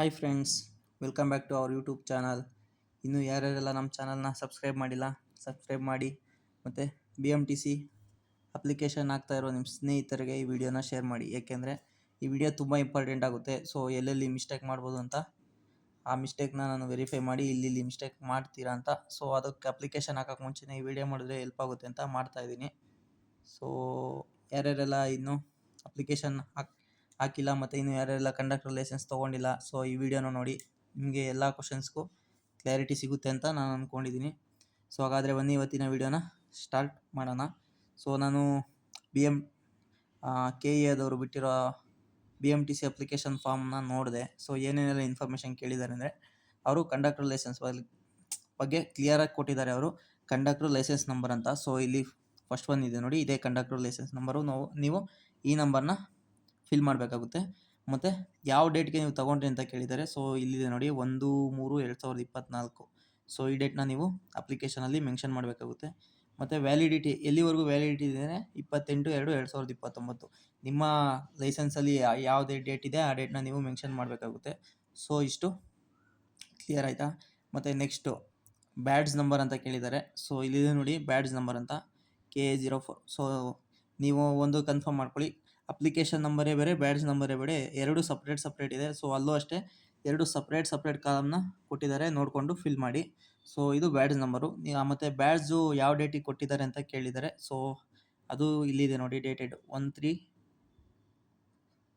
Hi friends welcome back to our YouTube channel ಇನ್ನು ಯಾರ್ಯಾರೆಲ್ಲ ನಮ್ಮ ಚಾನಲ್ನ ಸಬ್ಸ್ಕ್ರೈಬ್ ಮಾಡಿಲ್ಲ ಸಬ್ಸ್ಕ್ರೈಬ್ ಮಾಡಿ ಮತ್ತು B M T C application ಆಗ್ತಾ ಇರೋ ನಿಮ್ಮ ಸ್ನೇಹಿತರಿಗೆ ಈ ವಿಡಿಯೋನ ಶೇರ್ ಮಾಡಿ. ಏಕೆಂದರೆ ಈ ವಿಡಿಯೋ ತುಂಬ ಇಂಪಾರ್ಟೆಂಟ್ ಆಗುತ್ತೆ. ಸೊ ಎಲ್ಲೆಲ್ಲಿ ಮಿಸ್ಟೇಕ್ ಮಾಡ್ಬೋದು ಅಂತ ಆ ಮಿಸ್ಟೇಕ್ನ ನಾನು ವೆರಿಫೈ ಮಾಡಿ ಇಲ್ಲಿ ಮಿಸ್ಟೇಕ್ ಮಾಡ್ತೀರಾ ಅಂತ. ಸೊ ಅದಕ್ಕೆ ಅಪ್ಲಿಕೇಶನ್ ಹಾಕೋಕ್ಕೆ ಮುಂಚೆನೇ ಈ ವಿಡಿಯೋ ಮಾಡಿದ್ರೆ ಹೆಲ್ಪ್ ಆಗುತ್ತೆ ಅಂತ ಮಾಡ್ತಾಯಿದ್ದೀನಿ ಸೊ ಯಾರ್ಯಾರೆಲ್ಲ ಇನ್ನು ಅಪ್ಲಿಕೇಶನ್ ಹಾಕ್ ಹಾಕಿಲ್ಲ ಮತ್ತು ಇನ್ನು ಯಾರೆಲ್ಲ ಕಂಡಕ್ಟರ್ ಲೈಸೆನ್ಸ್ ತೊಗೊಂಡಿಲ್ಲ ಸೊ ಈ ವಿಡಿಯೋನ ನೋಡಿ ನಿಮಗೆ ಎಲ್ಲ ಕ್ವಶನ್ಸ್ಗೂ ಕ್ಲಾರಿಟಿ ಸಿಗುತ್ತೆ ಅಂತ ನಾನು ಅಂದ್ಕೊಂಡಿದ್ದೀನಿ ಸೊ ಹಾಗಾದರೆ ಬನ್ನಿ ಇವತ್ತಿನ ವಿಡಿಯೋನ ಸ್ಟಾರ್ಟ್ ಮಾಡೋಣ. ಸೊ ನಾನು ಬಿ ಎಂ ಕೆ ಎದವರು ಬಿಟ್ಟಿರೋ B M T C application ಫಾರ್ಮ್ನ ನೋಡಿದೆ. ಸೊ ಏನೇನೆಲ್ಲ ಇನ್ಫಾರ್ಮೇಷನ್ ಕೇಳಿದ್ದಾರೆ ಅಂದರೆ, ಅವರು ಕಂಡಕ್ಟರ್ ಲೈಸೆನ್ಸ್ ಬಗ್ಗೆ ಕ್ಲಿಯರಾಗಿ ಕೊಟ್ಟಿದ್ದಾರೆ ಅವರು ಕಂಡಕ್ಟರ್ ಲೈಸೆನ್ಸ್ ನಂಬರ್ ಅಂತ. ಸೊ ಇಲ್ಲಿ ಫಸ್ಟ್ ಒನ್ ಇದೆ ನೋಡಿ, ಇದೇ ಕಂಡಕ್ಟರ್ ಲೈಸೆನ್ಸ್ ನಂಬರು ನಾವು, ನೀವು ಈ ನಂಬರ್ನ ಫಿಲ್ ಮಾಡಬೇಕಾಗುತ್ತೆ. ಮತ್ತು ಯಾವ ಡೇಟ್ಗೆ ನೀವು ತೊಗೊಂಡ್ರಿ ಅಂತ ಕೇಳಿದ್ದಾರೆ ಸೊ ಇಲ್ಲಿದೆ ನೋಡಿ, ಒಂದು, ಮೂರು, ಎರಡು ಸಾವಿರದ ಇಪ್ಪತ್ತ್ನಾಲ್ಕು ಸೊ ಈ ಡೇಟ್ನ ನೀವು ಅಪ್ಲಿಕೇಶನಲ್ಲಿ ಮೆನ್ಷನ್ ಮಾಡಬೇಕಾಗುತ್ತೆ. ಮತ್ತು ವ್ಯಾಲಿಡಿಟಿ ಎಲ್ಲಿವರೆಗೂ ವ್ಯಾಲಿಡಿಟಿ ಇದೆ ಇಪ್ಪತ್ತೆಂಟು, ಎರಡು ಎರಡು ಸಾವಿರದ ಇಪ್ಪತ್ತೊಂಬತ್ತು. ನಿಮ್ಮ ಲೈಸೆನ್ಸಲ್ಲಿ ಯಾವುದೇ ಡೇಟ್ ಇದೆ, ಆ ಡೇಟ್ನ ನೀವು ಮೆನ್ಷನ್ ಮಾಡಬೇಕಾಗುತ್ತೆ. ಸೊ ಇಷ್ಟು ಕ್ಲಿಯರ್ ಆಯಿತಾ? ಮತ್ತು ನೆಕ್ಸ್ಟು ಬ್ಯಾಡ್ಸ್ ನಂಬರ್ ಅಂತ ಕೇಳಿದ್ದಾರೆ ಸೊ ಇಲ್ಲಿದೆ ನೋಡಿ ಬ್ಯಾಡ್ಸ್ ನಂಬರ್ ಅಂತ ಕೆ ಜೀರೋ ಫೋರ್ ಸೊ ನೀವು ಒಂದು ಕನ್ಫರ್ಮ್ ಮಾಡ್ಕೊಳ್ಳಿ. ಅಪ್ಲಿಕೇಶನ್ ನಂಬರೇ ಬೇರೆ, ಬ್ಯಾಡ್ಜ್ ನಂಬರೇ ಬೇರೆ, ಎರಡು ಸಪ್ರೇಟ್ ಸಪ್ರೇಟ್ ಇದೆ. ಸೊ, ಅಲ್ಲೂ ಅಷ್ಟೇ ಎರಡು ಸಪ್ರೇಟ್ ಸಪ್ರೇಟ್ ಕಾಲಮ್ನ ಕೊಟ್ಟಿದ್ದಾರೆ. ನೋಡಿಕೊಂಡು ಫಿಲ್ ಮಾಡಿ. ಸೊ, ಇದು ಬ್ಯಾಡ್ಜ್ ನಂಬರು. ಮತ್ತು ಬ್ಯಾಡ್ಜು ಯಾವ ಡೇಟಿಗೆ ಕೊಟ್ಟಿದ್ದಾರೆ ಅಂತ ಕೇಳಿದ್ದಾರೆ. ಸೊ, ಅದು ಇಲ್ಲಿದೆ ನೋಡಿ dated. One three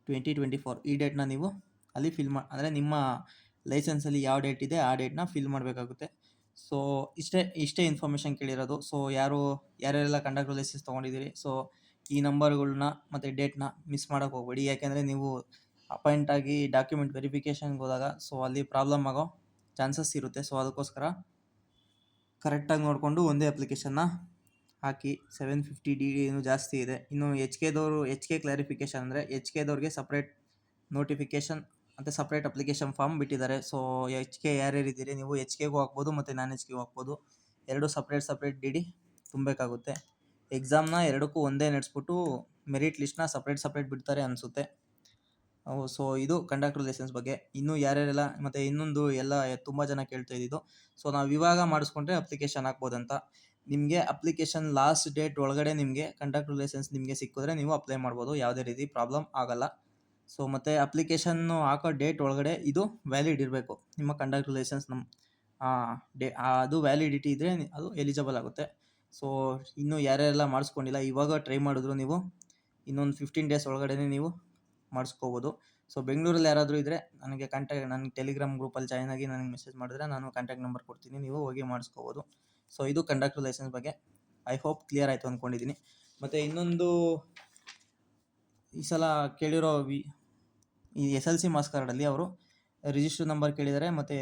twenty twenty four. ಈ ಡೇಟ್ನ ನೀವು ಅಲ್ಲಿ ಫಿಲ್ ಮಾ, ಅಂದರೆ ನಿಮ್ಮ ಲೈಸೆನ್ಸಲ್ಲಿ ಯಾವ ಡೇಟ್ ಇದೆ, ಆ ಡೇಟ್ನ ಫಿಲ್ ಮಾಡಬೇಕಾಗುತ್ತೆ. ಸೊ, ಇಷ್ಟೇ ಇಷ್ಟೇ ಇನ್ಫಾರ್ಮೇಷನ್ ಕೇಳಿರೋದು. ಸೊ, ಯಾರು, ಯಾರ್ಯಾರೆಲ್ಲ ಕಂಡಕ್ಟರ್ ಲೈಸೆನ್ಸ್ ತೊಗೊಂಡಿದ್ದೀರಿ. ಸೊ ಈ ನಂಬರ್ಗಳನ್ನ ಮತ್ತು ಡೇಟ್ನ ಮಿಸ್ ಮಾಡೋಕೆ ಹೋಗ್ಬೇಡಿ. ಯಾಕೆಂದರೆ ನೀವು ಅಪಾಯಿಂಟ್ ಆಗಿ ಡಾಕ್ಯುಮೆಂಟ್ ವೆರಿಫಿಕೇಷನ್ಗೆ ಹೋದಾಗ ಸೊ ಅಲ್ಲಿ ಪ್ರಾಬ್ಲಮ್ ಆಗೋ ಚಾನ್ಸಸ್ ಇರುತ್ತೆ. ಸೊ ಅದಕ್ಕೋಸ್ಕರ ಕರೆಕ್ಟಾಗಿ ನೋಡಿಕೊಂಡು ಒಂದೇ ಅಪ್ಲಿಕೇಶನ್ನ ಹಾಕಿ ಸೆವೆನ್ ಫಿಫ್ಟಿ ಡಿ ಡಿ ಜಾಸ್ತಿ ಇದೆ. ಇನ್ನು ಎಚ್ ಕೆದವರು, ಎಚ್ ಕೆ ಕ್ಲಾರಿಫಿಕೇಷನ್ ಅಂದರೆ ಎಚ್ ಕೆದವ್ರಿಗೆ ಸಪ್ರೇಟ್ ನೋಟಿಫಿಕೇಷನ್ ಮತ್ತು ಸಪ್ರೇಟ್ ಅಪ್ಲಿಕೇಶನ್ ಫಾರ್ಮ್ ಬಿಟ್ಟಿದ್ದಾರೆ. ಸೊ ಎಚ್ ಕೆ ಯಾರ್ಯಾರು ಇದ್ದೀರಿ? ನೀವು ಎಚ್ ಕೆಗೂ ಹಾಕ್ಬೋದು ಮತ್ತು ನಾನ್ ಎಚ್ ಕೆಗೂ ಹಾಕ್ಬೋದು. ಎರಡು ಸಪ್ರೇಟ್ ಸಪ್ರೇಟ್ ಡಿ ಡಿ ತುಂಬಬೇಕಾಗುತ್ತೆ. ಎಕ್ಸಾಮ್ನ ಎರಡಕ್ಕೂ ಒಂದೇ ನಡೆಸ್ಬಿಟ್ಟು ಮೆರಿಟ್ ಲಿಸ್ಟ್ನ ಸಪ್ರೇಟ್ ಸಪ್ರೇಟ್ ಬಿಡ್ತಾರೆ ಅನಿಸುತ್ತೆ. ಸೊ ಇದು ಕಂಡಕ್ಟರ್ ಲೈಸೆನ್ಸ್ ಬಗ್ಗೆ. ಇನ್ನೂ ಯಾರ್ಯಾರೆಲ್ಲ ಮತ್ತು ಇನ್ನೊಂದು ಎಲ್ಲ ತುಂಬ ಜನ ಕೇಳ್ತಾ ಇದ್ದಿದ್ದು. ಸೊ ನಾವು ಇವಾಗ ಮಾಡಿಸ್ಕೊಂಡ್ರೆ ಅಪ್ಲಿಕೇಶನ್ ಹಾಕ್ಬೋದಂತ. ನಿಮಗೆ ಅಪ್ಲಿಕೇಶನ್ ಲಾಸ್ಟ್ ಡೇಟ್ ಒಳಗಡೆ ನಿಮಗೆ ಕಂಡಕ್ಟರ್ ಲೈಸೆನ್ಸ್ ನಿಮಗೆ ಸಿಕ್ಕಿದ್ರೆ ನೀವು ಅಪ್ಲೈ ಮಾಡ್ಬೋದು. ಯಾವುದೇ ರೀತಿ ಪ್ರಾಬ್ಲಮ್ ಆಗಲ್ಲ. ಸೊ ಮತ್ತು ಅಪ್ಲಿಕೇಶನ್ನು ಹಾಕೋ ಡೇಟ್ ಒಳಗಡೆ ಇದು ವ್ಯಾಲಿಡ್ ಇರಬೇಕು. ನಿಮ್ಮ ಕಂಡಕ್ಟರ್ ಲೈಸೆನ್ಸ್ ನಮ್ಮ ಡೇ ಅದು ವ್ಯಾಲಿಡಿಟಿ ಇದ್ದರೆ ಅದು ಎಲಿಜಿಬಲ್ ಆಗುತ್ತೆ. ಸೊ ಇನ್ನೂ ಯಾರ್ಯಾರೆಲ್ಲ ಮಾಡಿಸ್ಕೊಂಡಿಲ್ಲ, ಇವಾಗ ಟ್ರೈ ಮಾಡಿದ್ರು ನೀವು, ಇನ್ನೊಂದು ಫಿಫ್ಟೀನ್ ಡೇಸ್ ಒಳಗಡೆ ನೀವು ಮಾಡಿಸ್ಕೋಬೋದು. ಸೊ ಬೆಂಗಳೂರಲ್ಲಿ ಯಾರಾದರೂ ಇದ್ದರೆ ನನಗೆ ಕಾಂಟ್ಯಾಕ್ಟ್ ನನ್ನ ಟೆಲಿಗ್ರಾಮ್ ಗ್ರೂಪಲ್ಲಿ ಜಾಯ್ನ್ ಆಗಿ ನನಗೆ ಮೆಸೇಜ್ ಮಾಡಿದ್ರೆ ನಾನು ಕಾಂಟ್ಯಾಕ್ಟ್ ನಂಬರ್ ಕೊಡ್ತೀನಿ, ನೀವು ಹೋಗಿ ಮಾಡಿಸ್ಕೋಬೋದು. ಸೊ ಇದು ಕಂಡಕ್ಟರ್ ಲೈಸೆನ್ಸ್ ಬಗ್ಗೆ. ಐ ಹೋಪ್ ಕ್ಲಿಯರ್ ಆಯಿತು ಅಂದ್ಕೊಂಡಿದ್ದೀನಿ ಮತ್ತು ಇನ್ನೊಂದು, ಈ ಸಲ ಕೇಳಿರೋ ವಿ, ಈ ಎಸ್ ಎಲ್ ಸಿ ಮಾಸ್ ಕಾರ್ಡಲ್ಲಿ ಅವರು ರಿಜಿಸ್ಟರ್ ನಂಬರ್ ಕೇಳಿದ್ದಾರೆ, ಮತ್ತು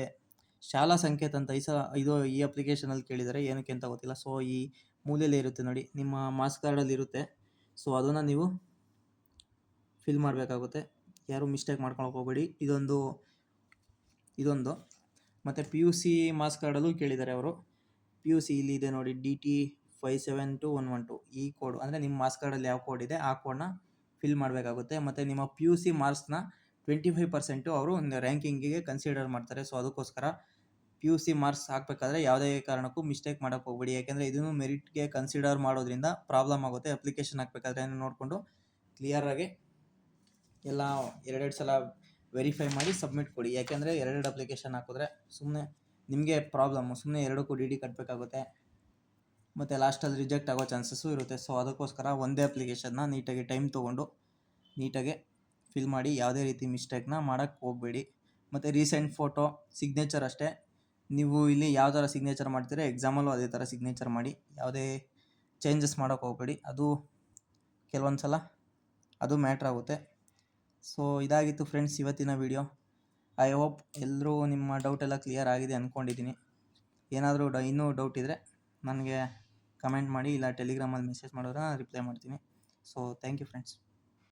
ಶಾಲಾ ಸಂಕೇತ ಅಂತ ಈ ಇದು ಈ ಅಪ್ಲಿಕೇಶನಲ್ಲಿ ಕೇಳಿದರೆ ಏನಕ್ಕೆ ಅಂತ ಗೊತ್ತಿಲ್ಲ. ಸೊ ಈ ಮೂಲೆಯಲ್ಲಿ ಇರುತ್ತೆ ನೋಡಿ. ನಿಮ್ಮ ಮಾಸ್ ಕಾರ್ಡಲ್ಲಿ ಇರುತ್ತೆ. ಸೊ ಅದನ್ನು ನೀವು ಫಿಲ್ ಮಾಡಬೇಕಾಗುತ್ತೆ. ಯಾರು ಮಿಸ್ಟೇಕ್ ಮಾಡ್ಕೊಳಕ್ಕೆ ಹೋಗಬೇಡಿ. ಇದೊಂದು ಇದೊಂದು. ಮತ್ತು ಪಿ ಯು ಸಿ ಮಾಸ್ ಕಾರ್ಡಲ್ಲೂ ಕೇಳಿದ್ದಾರೆ ಅವರು. ಪಿ ಯು ಸಿ ಇಲ್ಲಿ ಇದೆ ನೋಡಿ. D T five seven two one one two ಈ ಕೋಡ್ ಅಂದರೆ ನಿಮ್ಮ ಮಾಸ್ ಕಾರ್ಡಲ್ಲಿ ಯಾವ ಕೋಡ್ ಇದೆ, ಆ ಕೋಡ್ನ ಫಿಲ್ ಮಾಡಬೇಕಾಗುತ್ತೆ. ಮತ್ತು ನಿಮ್ಮ ಪಿ ಯು ಸಿ ಮಾರ್ಕ್ಸ್ನ ಟ್ವೆಂಟಿ ಫೈವ್ ಪರ್ಸೆಂಟು ಅವರು ಒಂದು ರ್ಯಾಂಕಿಂಗಿಗೆ ಕನ್ಸಿಡರ್ ಮಾಡ್ತಾರೆ. ಸೊ ಅದಕ್ಕೋಸ್ಕರ ಪಿ ಯು ಸಿ ಮಾರ್ಕ್ಸ್ ಹಾಕಬೇಕಾದ್ರೆ ಯಾವುದೇ ಕಾರಣಕ್ಕೂ ಮಿಸ್ಟೇಕ್ ಮಾಡೋಕ್ಕೆ ಹೋಗ್ಬೇಡಿ. ಯಾಕೆಂದರೆ ಇದನ್ನು ಮೆರಿಟ್ಗೆ ಕನ್ಸಿಡರ್ ಮಾಡೋದ್ರಿಂದ ಪ್ರಾಬ್ಲಮ್ ಆಗುತ್ತೆ. ಅಪ್ಲಿಕೇಶನ್ ಹಾಕಬೇಕಾದ್ರೆ ನೋಡಿಕೊಂಡು ಕ್ಲಿಯರಾಗಿ ಎಲ್ಲ ಎರಡೆರಡು ಸಲ ವೆರಿಫೈ ಮಾಡಿ ಸಬ್ಮಿಟ್ ಕೊಡಿ. ಯಾಕೆಂದರೆ ಎರಡೆರಡು ಅಪ್ಲಿಕೇಶನ್ ಹಾಕಿದ್ರೆ ಸುಮ್ಮನೆ ನಿಮಗೆ ಪ್ರಾಬ್ಲಮ್ಮು ಸುಮ್ಮನೆ ಎರಡಕ್ಕೂ ಡಿ ಡಿ ಕಟ್ಟಬೇಕಾಗುತ್ತೆ ಮತ್ತು ಲಾಸ್ಟಲ್ಲಿ ರಿಜೆಕ್ಟ್ ಆಗೋ ಚಾನ್ಸಸ್ಸು ಇರುತ್ತೆ. ಸೊ ಅದಕ್ಕೋಸ್ಕರ ಒಂದೇ ಅಪ್ಲಿಕೇಶನ್ನ ನೀಟಾಗಿ ಟೈಮ್ ತೊಗೊಂಡು ನೀಟಾಗಿ ಫಿಲ್ ಮಾಡಿ ಯಾವುದೇ ರೀತಿ ಮಿಸ್ಟೇಕ್ನ ಮಾಡೋಕ್ಕೆ ಹೋಗಬೇಡಿ. ಮತ್ತು ರೀಸೆಂಟ್ ಫೋಟೋ ಸಿಗ್ನೇಚರ್ ಅಷ್ಟೇ. ನೀವು ಇಲ್ಲಿ ಯಾವ ಥರ ಸಿಗ್ನೇಚರ್ ಮಾಡ್ತೀರಾ ಎಕ್ಸಾಮಲ್ಲೂ ಅದೇ ಥರ ಸಿಗ್ನೇಚರ್ ಮಾಡಿ, ಯಾವುದೇ ಚೇಂಜಸ್ ಮಾಡೋಕ್ಕೆ ಹೋಗಬೇಡಿ. ಅದು ಕೆಲವೊಂದು ಸಲ ಅದು ಮ್ಯಾಟ್ರ್ ಆಗುತ್ತೆ. ಸೊ ಇದಾಗಿತ್ತು ಫ್ರೆಂಡ್ಸ್ ಇವತ್ತಿನ ವಿಡಿಯೋ ಐ ಹೋಪ್ ಎಲ್ಲರೂ ನಿಮ್ಮ ಡೌಟ್ ಎಲ್ಲ ಕ್ಲಿಯರ್ ಆಗಿದೆ ಅಂದ್ಕೊಂಡಿದ್ದೀನಿ ಏನಾದರೂ ಡ, ಇನ್ನೂ ಡೌಟ್ ಇದ್ದರೆ ನನಗೆ ಕಮೆಂಟ್ ಮಾಡಿ, ಇಲ್ಲ ಟೆಲಿಗ್ರಾಮಲ್ಲಿ ಮೆಸೇಜ್ ಮಾಡಿದ್ರೆ ರಿಪ್ಲೈ ಮಾಡ್ತೀನಿ. So thank you friends